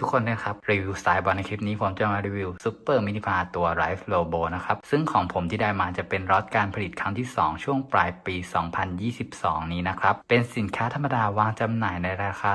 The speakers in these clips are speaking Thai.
ทุกคนนะครับ รีวิวสไตล์บอลในคลิปนี้ผมจะมารีวิวซูเปอร์มินิพาตัว r i f e Robo นะครับ ซึ่งของผมที่ได้มาจะเป็นรอตการผลิตครั้งที่ 2 ช่วงปลายปี 2022 นี้นะครับ เป็นสินค้าธรรมดาวางจำหน่ายในราคา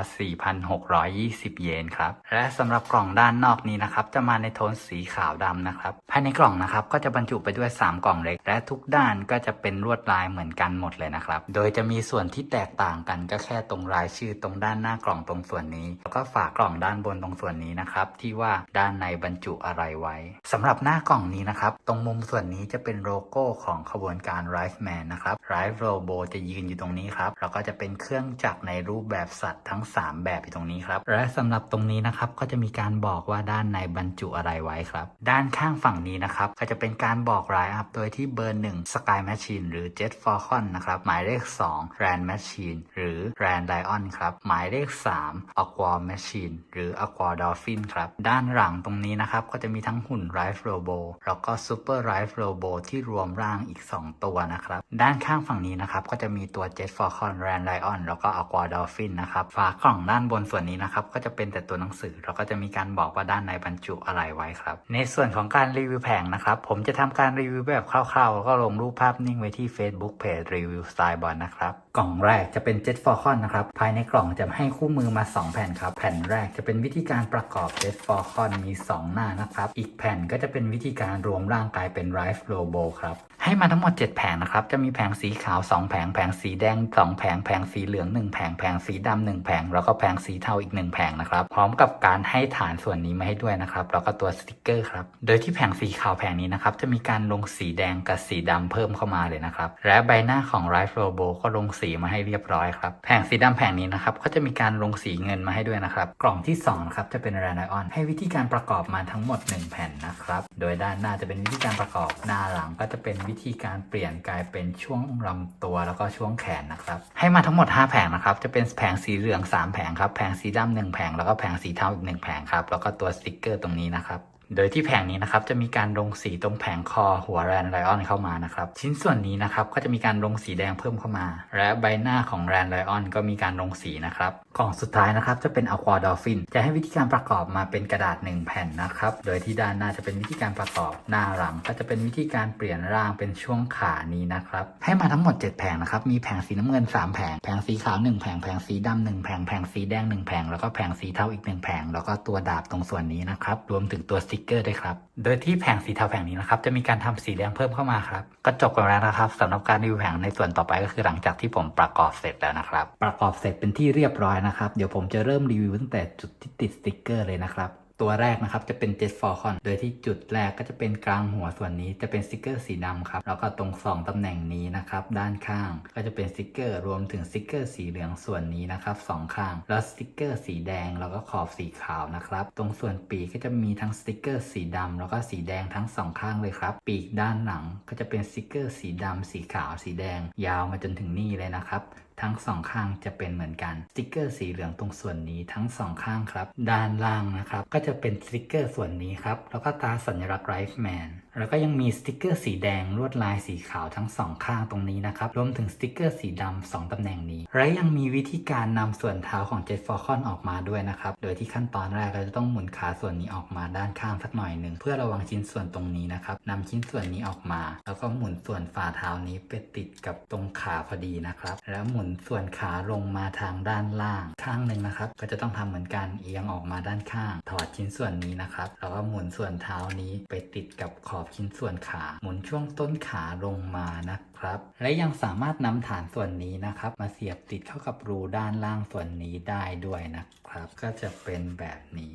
4,620 เยนครับ และสำหรับกล่องด้านนอกนี้นะครับ จะมาในโทนสีขาวดำนะครับ ภายในกล่องนะครับก็จะบรรจุไปด้วย 3 กล่องเล็ก และทุกด้านก็จะเป็นลวดลายเหมือนกันหมดเลยนะครับ โดยจะมีส่วนที่แตกต่างกันก็แค่ตรงรายชื่อตรงด้านหน้ากล่องตรงส่วนนี้ แล้วก็ฝากล่องด้านบนตรงส่วนนี้นะครับที่ว่าด้านในบรรจุอะไรไว้สำหรับหน้ากล่องนี้นะครับ ตรงมุมส่วนนี้จะเป็นโลโก้ของขบวนการ r i f e Man นะครับ r i f e Robo จะยืนอยู่ตรงนี้ครับแล้วก็จะเป็นเครื่องจักรในรูปแบบสัตว์ทั้ง 3 แบบอยู่ตรงนี้ครับและสำหรับตรงนี้นะครับก็จะมีการบอกว่าด้านในบรรจุอะไรไว้ครับ ด้านข้างฝั่งนี้นะครับก็จะเป็นการบอกรายอัพโดยที่เบอร์1 Sky Machine หรือ Jet Falcon นะครับหมายเลข 2 Rand Machine หรือ Rand Lion ครับหมายเลข 3 Aqua Machine หรือ Aqua Dolphin ครับ ด้านหลังตรงนี้นะครับ ก็จะมีทั้งหุ่น r i f e Robo แล้วก็ Super r i f e Robo ที่รวมร่างอีก 2 ตัวนะครับ ด้านข้างฝั่งนี้นะครับ ก็จะมีตัว Jet Falcon Rand Lion แล้วก็ Aqua Dolphin นะครับฝากล่องด้านบนส่วนนี้นะครับ ก็จะเป็นแต่ตัวหนังสือ แล้วก็จะมีการบอกว่าด้านในบรรจุอะไรไว้ครับ ในส่วนของการรีวิวแผงนะครับ ผมจะทำการรีวิวแบบคร่าวๆแล้วก็ลงรูปภาพนิ่งไว้ที่ Facebook Page รีวิวสไตล์บอลนะครับกล่องแรกจะเป็น Jet Falcon นะครับภายในกล่องจะให้คู่มือมา 2 แผ่นครับแผ่นแรกจะเป็นวิธีการการประกอบเด็กฟอร์คอนมี 2 หน้านะครับ อีกแผ่นก็จะเป็นวิธีการรวมร่างกายเป็นไรฟ์โลโบครับ ให้มาทั้งหมด 7 แผงนะครับ จะมีแผงสีขาว 2 แผง แผงสีแดง 2 แผง แผงสีเหลือง 1 แผง แผงสีดำ1แผง แล้วก็แผงสีเทาอีก 1 แผงนะครับ พร้อมกับการให้ฐานส่วนนี้มาให้ด้วยนะครับ แล้วก็ตัวสติกเกอร์ครับ โดยที่แผงสีขาวแผงนี้นะครับ จะมีการลงสีแดงกับสีดำเพิ่มเข้ามาเลยนะครับ และใบหน้าของ r i f e Robo ก็ลงสีมาให้เรียบร้อยครับ แผงสีดำแผงนี้นะครับ ก็จะมีการลงสีเงินมาให้ด้วยนะครับ กล่องที่2นะครับ จะเป็น r a n i o n ให้วิธีการประกอบมาทั้งหมด 1 แผ่นนะครับ โดยด้านหน้าจะเป็นวิธีการประกอบ หน้าหลังก็จะเป็นวิิธีการเปลี่ยนกลายเป็นช่วงลำตัวแล้วก็ช่วงแขนนะครับ ให้มาทั้งหมด 5 แผงนะครับ จะเป็นแผงสีเหลือง 3 แผงครับ แผงสีดำหนึ่งแผง แล้วก็แผงสีเทาอีก1แผงครับ แล้วก็ตัวสติกเกอร์ตรงนี้นะครับโดยที่แผงนี้นะครับจะมีการลงสีตรงแผงคอหัวแรนไลออนเข้ามานะครับชิ้นส่วนนี้นะครับก็จะมีการลงสีแดงเพิ่มเข้ามา และใบหน้าของแรนไลออนก็มีการลงสีนะครับกล่องสุดท้ายนะครับจะเป็นอควาดอลฟินจะให้วิธีการประกอบมาเป็นกระดาษ 1 แผ่นนะครับ โดยที่ด้านหน้าจะเป็นวิธีการประกอบหน้าหลัง ก็จะเป็นวิธีการเปลี่ยนร่างเป็นช่วงขานี้นะครับ ให้มาทั้งหมด 7 แผงนะครับ มีแผงสีน้ำเงิน 3 แผง แผงสีขาว 1 แผง แผงสีดำหนึ่งแผง แผงสีแดง 1 แผง แล้วก็แผงสีเทาอีก 1 แผง แล้วก็ตัวดาบตรงส่วนนี้นะครับ รวมถึงตัวสติกเกอร์ด้วยครับ โดยที่แผงสีเทาแผงนี้นะครับจะมีการทำสีแดงเพิ่มเข้ามาครับ ก็จบกันแล้วนะครับสำหรับการรีวิวแผงในส่วนต่อไปก็คือหลังจากที่ผมประกอบเสร็จแล้วนะครับ ประกอบเสร็จเป็นที่เรียบร้อยนะครับ เดี๋ยวผมจะเริ่มรีวิวตั้งแต่จุดที่ติดสติกเกอร์เลยนะครับ ตัวแรกนะครับจะเป็น Jet Falcon โดยที่จุดแรกก็จะเป็นกลางหัวส่วนนี้จะเป็นสติกเกอร์สีดำครับ แล้วก็ตรงสองตำแหน่งนี้นะครับ ด้านข้างก็จะเป็นสติกเกอร์รวมถึงสติกเกอร์สีเหลืองส่วนนี้นะครับสองข้าง แล้วสติกเกอร์สีแดงแล้วก็ขอบสีขาวนะครับ ตรงส่วนปีกก็จะมีทั้งสติกเกอร์สีดำแล้วก็สีแดงทั้งสองข้างเลยครับ ปีกด้านหลังก็จะเป็นสติกเกอร์สีดำสีขาวสีแดง ยาวมาจนถึงนี่เลยนะครับ ทั้งสองข้างจะเป็นเหมือนกันสติกเกอร์สีเหลืองตรงส่วนนี้ทั้งสองข้างครับ ด้านล่างนะครับ ก็จะเป็นสติกเกอร์ส่วนนี้ครับ แล้วก็ตาสัญลักษณ์ไรฟ์แมน แล้วก็ยังมีสติกเกอร์สีแดงลวดลายสีขาวทั้งสองข้างตรงนี้นะครับ รวมถึงสติกเกอร์สีดำสองตำแหน่งนี้ และยังมีวิธีการนำส่วนเท้าของเจ็ตฟอร์คอนออกมาด้วยนะครับ โดยที่ขั้นตอนแรกเราจะต้องหมุนขาส่วนนี้ออกมาด้านข้างสักหน่อยหนึ่งเพื่อระวังชิ้นส่วนตรงนี้นะครับนำชิ้นส่วนนี้ออกมา แล้วก็หมุนส่วนฝ่าเท้านี้ไปติดกับตรงขาพอดีนะครับ แล้วหมุนส่วนขาลงมาทางด้านล่างข้างหนึ่งนะครับ ก็จะต้องทำเหมือนกันเอียงออกมาด้านข้าง ถอดชิ้นส่วนนี้นะครับแล้วก็หมุนส่วนเท้านี้ไปติดกับขอบชิ้นส่วนขาหมุนช่วงต้นขาลงมานะครับ และยังสามารถนำฐานส่วนนี้นะครับ มาเสียบติดเข้ากับรูด้านล่างส่วนนี้ได้ด้วยนะครับ ก็จะเป็นแบบนี้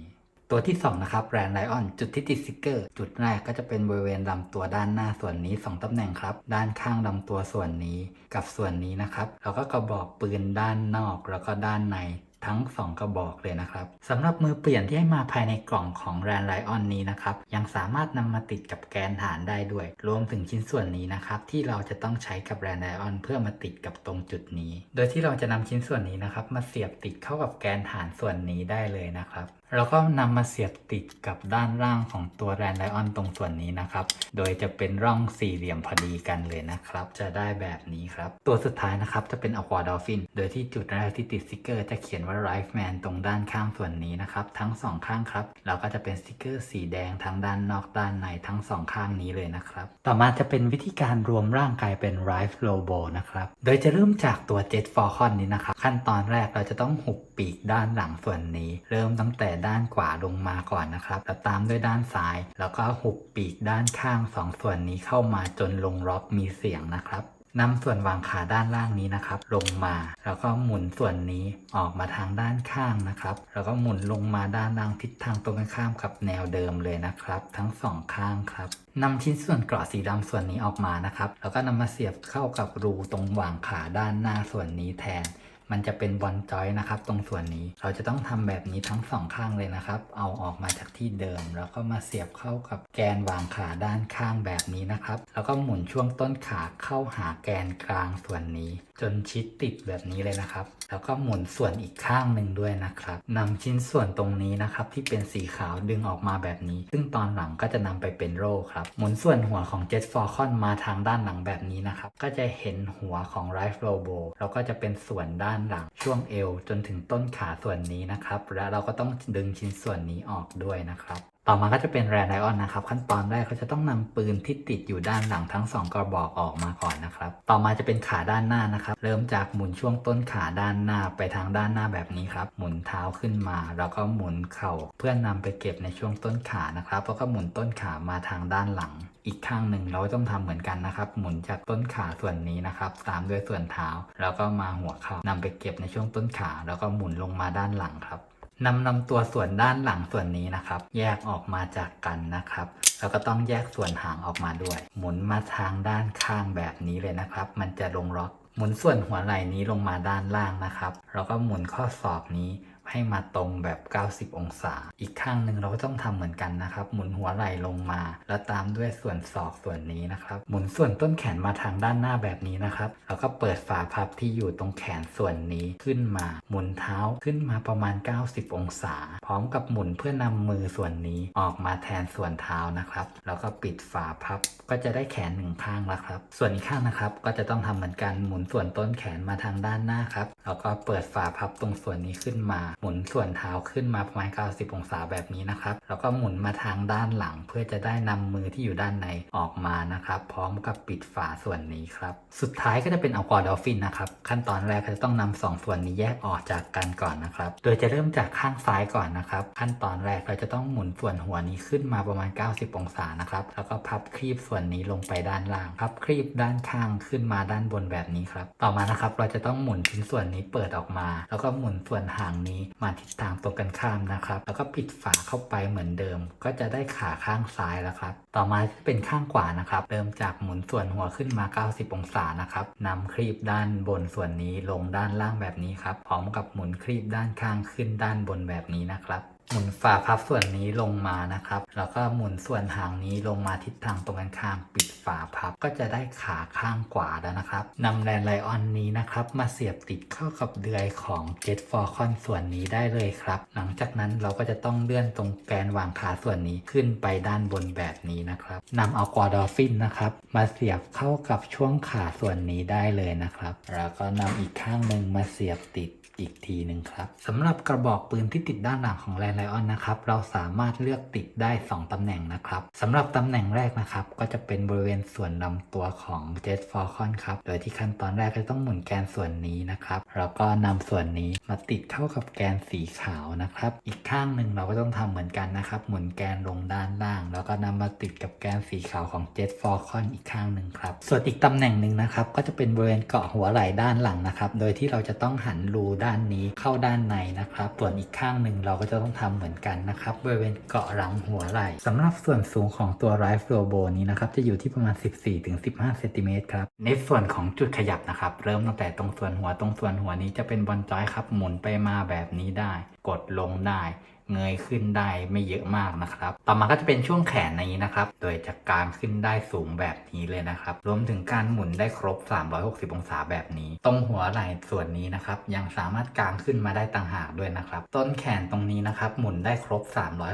ตัวที่ 2 นะครับแรนไลออนจุดที่ติดสติกเกอร์ จุดแรกก็จะเป็นบริเวณลำตัวด้านหน้าส่วนนี้ 2ตำแหน่งครับ ด้านข้างลำตัวส่วนนี้กับส่วนนี้นะครับ แล้วก็กระบอกปืนด้านนอกแล้วก็ด้านใน ทั้ง 2 กระบอกเลยนะครับสำหรับมือเปลี่ยนที่ให้มาภายในกล่องของแรนไลออนนี้นะครับยังสามารถนำมาติดกับแกนฐานได้ด้วย รวมถึงชิ้นส่วนนี้นะครับที่เราจะต้องใช้กับแรนไลออนเพื่อมาติดกับตรงจุดนี้ โดยที่เราจะนำชิ้นส่วนนี้นะครับมาเสียบติดเข้ากับแกนฐานส่วนนี้ได้เลยนะครับ แล้วก็นำมาเสียบติดกับด้านล่างของตัวแรนไลออนตรงส่วนนี้นะครับ โดยจะเป็นร่องสี่เหลี่ยมพอดีกันเลยนะครับ จะได้แบบนี้ครับ ตัวสุดท้ายนะครับจะเป็น Aqua Dolphin โดยที่จุดแรกที่ติดสติกเกอร์จะเขียนว่า Life Man ตรงด้านข้างส่วนนี้นะครับ ทั้งสองข้างครับแล้วก็จะเป็นสติกเกอร์สีแดงทั้งด้านนอกด้านในทั้งสองข้างนี้เลยนะครับ ต่อมาจะเป็นวิธีการรวมร่างกายเป็น Life Robo นะครับ โดยจะเริ่มจากตัว Jet Falcon นี้นะครับ ขั้นตอนแรกเราจะต้องหุบปีกด้านหลังส่วนนี้ เริ่มตั้งแต่ด้านขวาลงมาก่อนนะครับแล้วตามด้วยด้านซ้าย แล้วก็หุบปีกด้านข้างสองส่วนนี้เข้ามาจนลงล็อกมีเสียงนะครับนำส่วนวางขาด้านล่างนี้นะครับ ลงมา แล้วก็หมุนส่วนนี้ออกมาทางด้านข้างนะครับ แล้วก็หมุนลงมาด้านล่างทิศทางตรงกันข้ามกับแนวเดิมเลยนะครับ ทั้งสองข้างครับนำชิ้นส่วนเกราะสีดำส่วนนี้ออกมานะครับ แล้วก็นำมาเสียบเข้ากับรูตรงวางขาด้านหน้าส่วนนี้แทน มันจะเป็นบอลจอยนะครับตรงส่วนนี้เราจะต้องทำแบบนี้ทั้งสองข้างเลยนะครับ เอาออกมาจากที่เดิม แล้วก็มาเสียบเข้ากับแกนวางขาด้านข้างแบบนี้นะครับ แล้วก็หมุนช่วงต้นขาเข้าหาแกนกลางส่วนนี้ จนชิดติดแบบนี้เลยนะครับ แล้วก็หมุนส่วนอีกข้างหนึ่งด้วยนะครับนำชิ้นส่วนตรงนี้นะครับ ที่เป็นสีขาวดึงออกมาแบบนี้ ซึ่งตอนหลังก็จะนำไปเป็นโร่ครับหมุนส่วนหัวของ Jet Falcon มาทางด้านหลังแบบนี้นะครับก็จะเห็นหัวของ Life Robo แล้วก็จะเป็นส่วนด้านหลังช่วงเอวจนถึงต้นขาส่วนนี้นะครับ และเราก็ต้องดึงชิ้นส่วนนี้ออกด้วยนะครับต่อมาก็จะเป็นแรนไดออนนะครับ ขั้นตอนแรกเขาจะต้องนำปืนที่ติดอยู่ด้านหลังทั้งสองกระบอกออกมาก่อนนะครับ ต่อมาจะเป็นขาด้านหน้านะครับ เริ่มจากหมุนช่วงต้นขาด้านหน้าไปทางด้านหน้าแบบนี้ครับ หมุนเท้าขึ้นมา แล้วก็หมุนเข่า เพื่อนำไปเก็บในช่วงต้นขานะครับแล้วก็หมุนต้นขามาทางด้านหลัง อีกข้างหนึ่งเราก็ต้องทำเหมือนกันนะครับ หมุนจากต้นขาส่วนนี้นะครับ ตามด้วยส่วนเท้า แล้วก็มาหัวเข่านำไปเก็บในช่วงต้นขา แล้วก็หมุนลงมาด้านหลังครับนำนำตัวส่วนด้านหลังส่วนนี้นะครับ แยกออกมาจากกันนะครับ แล้วก็ต้องแยกส่วนหางออกมาด้วย หมุนมาทางด้านข้างแบบนี้เลยนะครับ มันจะลงล็อกหมุนส่วนหัวไหล่นี้ลงมาด้านล่างนะครับ แล้วก็หมุนข้อศอกนี้ ให้มาตรงแบบ 90 องศา อีกข้างหนึ่งเราก็ต้องทำเหมือนกันนะครับ หมุนหัวไหล่ลงมา แล้วตามด้วยส่วนศอกส่วนนี้นะครับ หมุนส่วนต้นแขนมาทางด้านหน้าแบบนี้นะครับ แล้วก็เปิดฝาพับที่อยู่ตรงแขนส่วนนี้ขึ้นมา หมุนเท้าขึ้นมาประมาณ 90 องศา พร้อมกับหมุนเพื่อนำมือส่วนนี้ออกมาแทนส่วนเท้านะครับ แล้วก็ปิดฝาพับก็จะได้แขนหนึ่งข้างแล้วครับ ส่วนอีกข้างนะครับ ก็จะต้องทำเหมือนกันหมุนส่วนต้นแขนมาทางด้านหน้าครับ แล้วก็เปิดฝาพับตรงส่วนนี้ขึ้นมาหมุนส่วนเท้าขึ้นมาประมาณ 90 องศาแบบนี้นะครับ แล้วก็หมุนมาทางด้านหลัง เพื่อจะได้นำมือที่อยู่ด้านในออกมานะครับ พร้อมกับปิดฝาส่วนนี้ครับ สุดท้ายก็จะเป็นอัลกอดอลฟินนะครับ ขั้นตอนแรกจะต้องนำสองส่วนนี้แยกออกจากกันก่อนนะครับ โดยจะเริ่มจากข้างซ้ายก่อนนะครับ ขั้นตอนแรกเราจะต้องหมุนส่วนหัวนี้ขึ้นมาประมาณ 90 องศานะครับ แล้วก็พับครีบส่วนนี้ลงไปด้านล่างพับครีบด้านข้างขึ้นมาด้านบนแบบนี้ครับ ต่อมานะครับเราจะต้องหมุนชิ้นส่วนนี้เปิดออกมา แล้วก็หมุนส่วนหางนี้มาทิศทางตรงกันข้ามนะครับ แล้วก็ปิดฝาเข้าไปเหมือนเดิม ก็จะได้ขาข้างซ้ายแล้วครับ ต่อมาจะเป็นข้างขวานะครับ เริ่มจากหมุนส่วนหัวขึ้นมา 90 องศานะครับนำครีบด้านบนส่วนนี้ลงด้านล่างแบบนี้ครับ พร้อมกับหมุนครีบด้านข้างขึ้นด้านบนแบบนี้นะครับหมุนฝาพับส่วนนี้ลงมานะครับ แล้วก็หมุนส่วนหางนี้ลงมาทิศทางตรงกันข้ามปิด ฝาพับก็จะได้ขาข้างขวาแล้วนะครับนำแลนไลออนนี้นะครับ มาเสียบติดเข้ากับเดือยของ Jet Falcon ส่วนนี้ได้เลยครับ หลังจากนั้นเราก็จะต้องเลื่อนตรงแกนวางขาส่วนนี้ขึ้นไปด้านบนแบบนี้นะครับนำเอากวาดอฟินนะครับ มาเสียบเข้ากับช่วงขาส่วนนี้ได้เลยนะครับ แล้วก็นำอีกข้างหนึ่งมาเสียบติด อีกทีหนึ่งครับสำหรับกระบอกปืนที่ติดด้านหลังของแลนไลออนนะครับเราสามารถเลือกติดได้ 2ตำแหน่งนะครับสำหรับตำแหน่งแรกนะครับก็จะเป็นบริเวณส่วนลำตัวของ Jet Falcon ครับโดยที่ขั้นตอนแรกก็ต้องหมุนแกนส่วนนี้นะครับแล้วก็นำส่วนนี้มาติดเข้ากับแกนสีขาวนะครับอีกข้างหนึ่งเราก็ต้องทำเหมือนกันนะครับหมุนแกนลงด้านล่าง แล้วก็นำมาติดกับแกนสีขาวของ Jet Falcon อีกข้างหนึ่งครับส่วนอีกตำแหน่งหนึ่งนะครับก็จะเป็นบริเวณเกาะหัวไหล่ด้านหลังนะครับโดยที่เราจะต้องหันรูด้านนี้เข้าด้านในนะครับ ส่วนอีกข้างหนึ่งเราก็จะต้องทำเหมือนกันนะครับบริเวณเกาะหลังหัวไหล่สำหรับส่วนสูงของตัวไรฟ์โรโบนี้นะครับจะอยู่ที่ประมาณ 14-15เซนติเมตรครับในส่วนของจุดขยับนะครับ เริ่มตั้งแต่ตรงส่วนหัวตรงส่วนหัวนี้จะเป็นบอลจอยครับหมุนไปมาแบบนี้ได้ กดลงได้ เงยขึ้นได้ไม่เยอะมากนะครับ ต่อมาก็จะเป็นช่วงแขนนี้นะครับ โดยจะกางขึ้นได้สูงแบบนี้เลยนะครับ รวมถึงการหมุนได้ครบ 360 องศาแบบนี้ ตรงหัวไหล่ส่วนนี้นะครับ ยังสามารถกางขึ้นมาได้ต่างหากด้วยนะครับ ต้นแขนตรงนี้นะครับ หมุนได้ครบ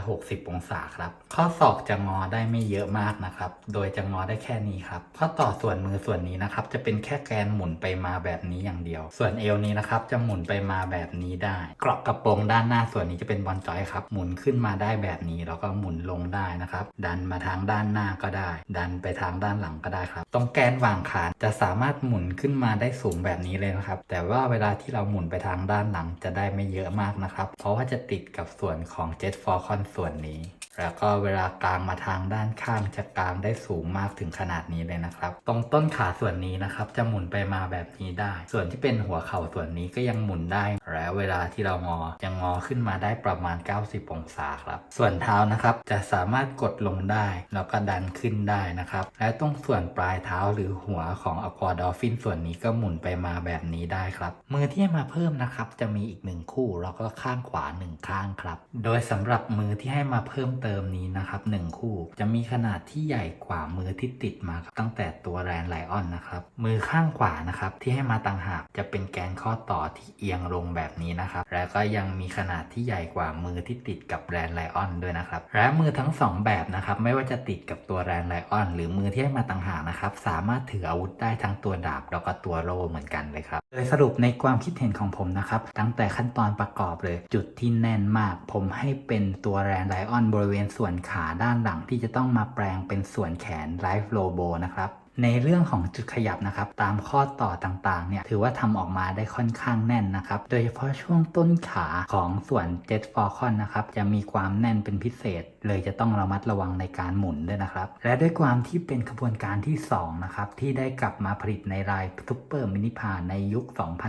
360 องศาครับ ข้อศอกจะงอได้ไม่เยอะมากนะครับ โดยจะงอได้แค่นี้ครับ ข้อต่อส่วนมือส่วนนี้นะครับ จะเป็นแค่แกนหมุนไปมาแบบนี้อย่างเดียว ส่วนเอวนี้นะครับ จะหมุนไปมาแบบนี้ได้ เกราะกระโปรงด้านหน้าส่วนนี้จะเป็นบอลจอยครับ หมุนขึ้นมาได้แบบนี้แล้วก็หมุนลงได้นะครับ ดันมาทางด้านหน้าก็ได้ ดันไปทางด้านหลังก็ได้ครับ ตรงแกนวางขาจะสามารถหมุนขึ้นมาได้สูงแบบนี้เลยนะครับ แต่ว่าเวลาที่เราหมุนไปทางด้านหลังจะได้ไม่เยอะมากนะครับ เพราะว่าจะติดกับส่วนของ Jet Falcon ส่วนนี้ แล้วก็เวลากางมาทางด้านข้างจะกางได้สูงมากถึงขนาดนี้เลยนะครับ ตรงต้นขาส่วนนี้นะครับ จะหมุนไปมาแบบนี้ได้ ส่วนที่เป็นหัวเข่าส่วนนี้ก็ยังหมุนได้ แล้วเวลาที่เรางอจะงงอขึ้นมาได้ประมาณ 90 องศาครับ ส่วนเท้านะครับจะสามารถกดลงได้แล้วก็ดันขึ้นได้นะครับ และตรงส่วนปลายเท้าหรือหัวของอควาดอฟินส่วนนี้ก็หมุนไปมาแบบนี้ได้ครับ มือที่มาเพิ่มนะครับจะมีอีกหนึ่งคู่แล้วก็ข้างขวาหนึ่งข้างครับ โดยสำหรับมือที่ให้มาเพิ่มเติมนี้นะครับหนึ่งคู่ จะมีขนาดที่ใหญ่กว่ามือที่ติดมาตั้งแต่ตัวแรนไลออนนะครับมือข้างขวานะครับที่ให้มาต่างหากจะเป็นแกนข้อต่อที่เอียงลงแบบนี้นะครับแล้วก็ยังมีขนาดที่ใหญ่กว่ามือที่ติดกับแรนไลออนด้วยนะครับและมือทั้งสองแบบนะครับไม่ว่าจะติดกับตัวแรนไลออนหรือมือที่ให้มาต่างหากนะครับสามารถถืออาวุธได้ทั้งตัวดาบแล้วก็ตัวโล่เหมือนกันเลยครับโดยสรุปในความคิดเห็นของผมนะครับตั้งแต่ขั้นตอนประกอบเลย จุดที่แน่นมาก ผมให้เป็นตัวแรนไลออนบริเวณส่วนขาด้านหลังที่จะต้องมาแปลงเป็นส่วนแขนไลฟ์โลโบนะครับ ในเรื่องของจุดขยับนะครับ ตามข้อต่อต่างๆเนี่ยถือว่าทำออกมาได้ค่อนข้างแน่นนะครับ โดยเฉพาะช่วงต้นขาของส่วน Jet Falcon นะครับจะมีความแน่นเป็นพิเศษ เลยจะต้องระมัดระวังในการหมุนด้วยนะครับ และด้วยความที่เป็นขบวนการที่2นะครับที่ได้กลับมาผลิตในรายซุปเปอร์มินิพาในยุค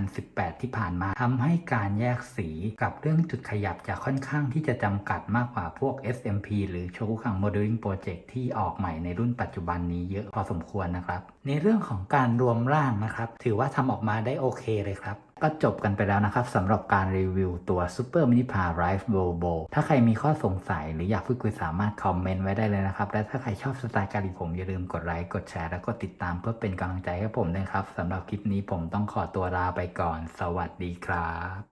2018 ที่ผ่านมาทำให้การแยกสีกับเรื่องจุดขยับจะค่อนข้างที่จะจำกัดมากกว่าพวก SMP หรือโชกุคัง Modeling Project ที่ออกใหม่ในรุ่นปัจจุบันนี้เยอะพอสมควรนะครับ ในเรื่องของการรวมร่างนะครับ ถือว่าทำออกมาได้โอเคเลยครับ ก็จบกันไปแล้วนะครับสำหรับการรีวิวตัว Super Mini p a Rife Bobo ถ้าใครมีข้อสงสัยหรืออยากพูดคุยสามารถคอมเมนต์ไว้ได้เลยนะครับ และถ้าใครชอบสไตล์การรีผมอย่าลืมกดไลค์กดแชร์และกดติดตามเพื่อเป็นกำลังใจให้ผมด้วยครับสำหรับคลิปนี้ผมต้องขอตัวลาไปก่อน สวัสดีครับ